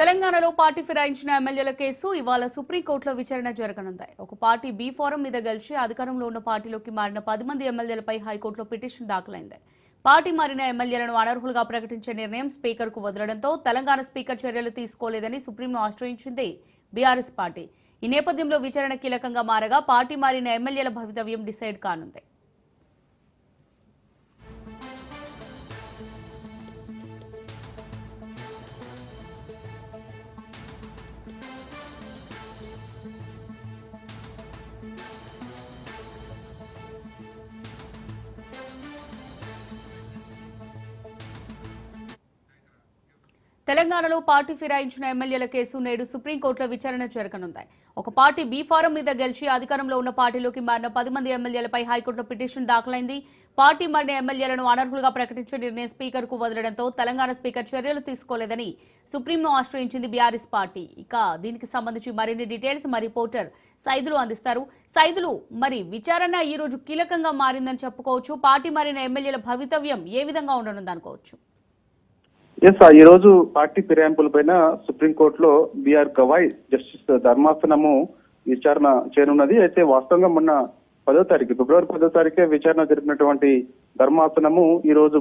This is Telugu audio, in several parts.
తెలంగాణలో పార్టీ ఫిరాయించిన ఎమ్మెల్యేల కేసు ఇవాళ సుప్రీంకోర్టులో విచారణ జరగనుంది. ఒక పార్టీ బీ ఫోరం మీద గెలిచి అధికారంలో ఉన్న పార్టీలోకి మారిన పది మంది ఎమ్మెల్యేలపై హైకోర్టులో పిటిషన్ దాఖలైంది. పార్టీ మారిన ఎమ్మెల్యేలను అనర్హులుగా ప్రకటించే నిర్ణయం స్పీకర్కు వదలడంతో తెలంగాణ స్పీకర్ చర్యలు తీసుకోలేదని సుప్రీంను ఆశ్రయించింది బీఆర్ఎస్ పార్టీ. ఈ నేపథ్యంలో విచారణ కీలకంగా మారగా పార్టీ మారిన ఎమ్మెల్యేల భవితవ్యం డిసైడ్ కానుంది. తెలంగాణలో పార్టీ ఫిరాయించిన ఎమ్మెల్యేల కేసు నేడు సుప్రీంకోర్టులో విచారణ జరగనుంది ఒక పార్టీ బీ ఫారం మీద గెలిచి అధికారంలో ఉన్న పార్టీలోకి మారిన పది మంది ఎమ్మెల్యేలపై హైకోర్టులో పిటిషన్ దాఖలైంది. పార్టీ మారిన ఎమ్మెల్యేలను అనర్హులుగా ప్రకటించే నిర్ణయం స్పీకర్కు వదలడంతో తెలంగాణ స్పీకర్ చర్యలు తీసుకోలేదని సుప్రీంను ఆశ్రయించింది బీఆర్ఎస్ పార్టీ. ఇక దీనికి సంబంధించి మరిన్ని డీటెయిల్స్ మా రిపోర్టర్ సైదులు అందిస్తారు. సైదులు మరి విచారణ ఈ రోజు కీలకంగా మారిందని చెప్పుకోవచ్చు. పార్టీ మారిన ఎమ్మెల్యేల భవితవ్యం ఏ విధంగా ఉండనుంది అనుకోవచ్చు ఎస్ ఈ రోజు పార్టీ ఫిరాయింపులపైన సుప్రీంకోర్టులో బిఆర్ గవాయ్ జస్టిస్ ధర్మాసనము విచారణ చేయనున్నది. అయితే వాస్తవంగా మొన్న పదో తారీఖు ఫిబ్రవరి పదో తారీఖే విచారణ జరిపినటువంటి ధర్మాసనము ఈ రోజు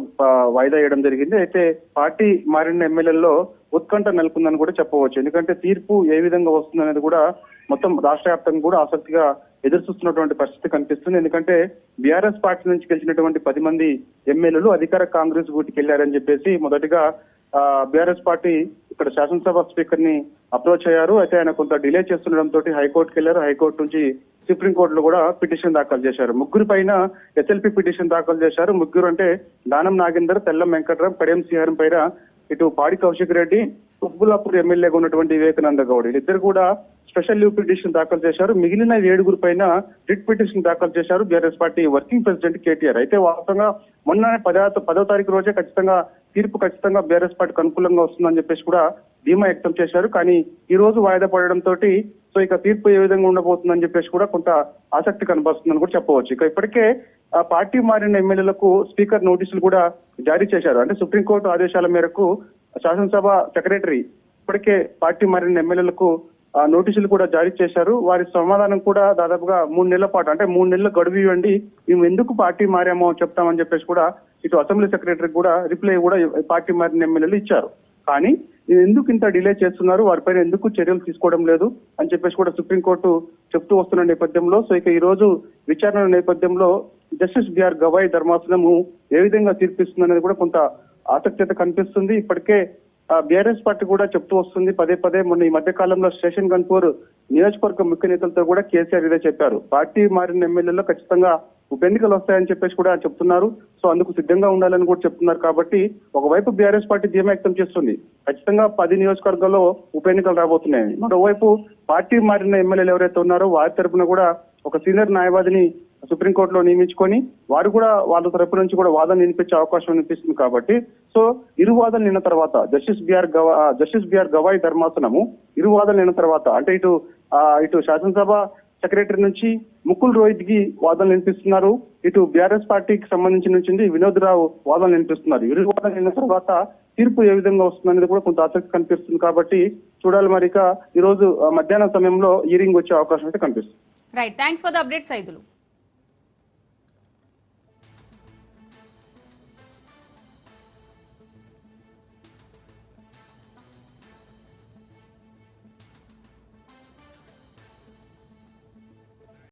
వాయిదా వేయడం జరిగింది. అయితే పార్టీ మారిన ఎమ్మెల్యేల్లో ఉత్కంఠ నెలకొందని కూడా చెప్పవచ్చు. ఎందుకంటే తీర్పు ఏ విధంగా వస్తుందనేది కూడా మొత్తం రాష్ట్ర వ్యాప్తంగా కూడా ఆసక్తిగా ఎదురు చూస్తున్నటువంటి పరిస్థితి కనిపిస్తుంది. ఎందుకంటే బీఆర్ఎస్ పార్టీ నుంచి గెలిచినటువంటి పది మంది ఎమ్మెల్యేలు అధికార కాంగ్రెస్ గూటికి వెళ్ళారని చెప్పేసి మొదటిగా బీఆర్ఎస్ పార్టీ ఇక్కడ శాసనసభ స్పీకర్ని అప్రోచ్ అయ్యారు. అయితే ఆయన కొంత డిలే చేస్తుండడంతో హైకోర్టుకి వెళ్ళారు హైకోర్టు నుంచి సుప్రీంకోర్టులో కూడా పిటిషన్ దాఖలు చేశారు. ముగ్గురు పైన ఎస్ఎల్పి పిటిషన్ దాఖలు చేశారు. ముగ్గురు అంటే దానం నాగేందర్ తెల్లం వెంకట్రాం కడియం శ్రీహరం పైన ఇటు పాడి కౌశిక్ రెడ్డి కుబ్బులాపూర్ ఎమ్మెల్యేగా ఉన్నటువంటి వివేకానంద గౌడ్. వీళ్ళిద్దరు కూడా స్పెషల్ లీవ్ పిటిషన్ దాఖలు చేశారు. మిగిలిన ఏడుగురు పైన రిట్ పిటిషన్ దాఖలు చేశారు BRS party working president KTR. అయితే వాస్తవంగా మొన్న పదో పదో తారీఖు రోజే ఖచ్చితంగా తీర్పు ఖచ్చితంగా బీఆర్ఎస్ పార్టీకి అనుకూలంగా వస్తుందని చెప్పేసి కూడా ధీమా వ్యక్తం చేశారు. కానీ ఈ రోజు వాయిదా పడడంతో తోటి సో ఇక తీర్పు ఏ విధంగా ఉండబోతుందని చెప్పేసి కూడా కొంత ఆసక్తి కనబరుస్తుందని కూడా చెప్పవచ్చు. ఇక ఇప్పటికే ఆ పార్టీ మారిన ఎమ్మెల్యేలకు స్పీకర్ నోటీసులు కూడా జారీ చేశారు. అంటే సుప్రీంకోర్టు ఆదేశాల మేరకు శాసనసభ సెక్రటరీ ఇప్పటికే పార్టీ మారిన ఎమ్మెల్యేలకు నోటీసులు కూడా జారీ చేశారు. వారి సమాధానం కూడా దాదాపుగా మూడు నెలల పాటు అంటే మూడు నెలలు గడువు ఇవ్వండి. మేము ఎందుకు పార్టీ మారామో చెప్తామని చెప్పేసి కూడా ఇటు అసెంబ్లీ సెక్రటరీ కూడా రిప్లై కూడా పార్టీ మారిన ఎమ్మెల్యేలు ఇచ్చారు. కానీ ఎందుకు ఇంత డిలే చేస్తున్నారు? వారిపైన ఎందుకు చర్యలు తీసుకోవడం లేదు? అని చెప్పేసి కూడా సుప్రీంకోర్టు చెప్తూ వస్తున్న నేపథ్యంలో సో ఇక ఈ రోజు విచారణ నేపథ్యంలో జస్టిస్ బిఆర్ గవాయ్ ధర్మాసనము ఏ విధంగా తీర్పిస్తుంది అనేది కూడా కొంత ఆసక్తి అయితే కనిపిస్తుంది. ఇప్పటికే బీఆర్ఎస్ పార్టీ కూడా చెప్తూ వస్తుంది. పదే పదే మొన్న ఈ మధ్య కాలంలో స్టేషన్ గన్పూర్ నియోజకవర్గ ముఖ్య నేతలతో కూడా కేసీఆర్ ఇదే చెప్పారు. పార్టీ మారిన ఎమ్మెల్యేలో ఖచ్చితంగా ఉప ఎన్నికలు వస్తాయని చెప్పేసి కూడా చెప్తున్నారు. సో అందుకు సిద్ధంగా ఉండాలని కూడా చెప్తున్నారు కాబట్టి ఒకవైపు బీఆర్ఎస్ పార్టీ ధీమా వ్యక్తం చేస్తుంది. ఖచ్చితంగా పది నియోజకవర్గాల్లో ఉప ఎన్నికలు రాబోతున్నాయి. మరోవైపు పార్టీ మారిన ఎమ్మెల్యేలు ఎవరైతే ఉన్నారో వారి తరపున కూడా ఒక సీనియర్ న్యాయవాదిని సుప్రీంకోర్టులో నియమించుకొని వారు కూడా వాళ్ళ తరపు నుంచి కూడా వాదన వినిపించే అవకాశం వినిపిస్తుంది కాబట్టి సో ఇరు వాదనలు నిన్న తర్వాత justice BR Gavai justice BR Gavai ధర్మాసనము ఇరు వాదనలు నిన్న తర్వాత అంటే ఇటు ఇటు శాసనసభ సెక్రటరీ నుంచి ముకుల్ రోహిత్కి వాదనలు వినిపిస్తున్నారు ఇటు బీఆర్ఎస్ పార్టీకి సంబంధించి నుంచి వినోద్ రావు వాదనలు వినిపిస్తున్నారు. ఇరు వాదనలు నిన్న తర్వాత తీర్పు ఏ విధంగా వస్తుందనేది కూడా కొంత ఆసక్తి కనిపిస్తుంది కాబట్టి చూడాలి మరిక ఈ రోజు మధ్యాహ్నం సమయంలో హీరింగ్ వచ్చే అవకాశం అయితే కనిపిస్తుంది. Right thanks for the updates ఐదులు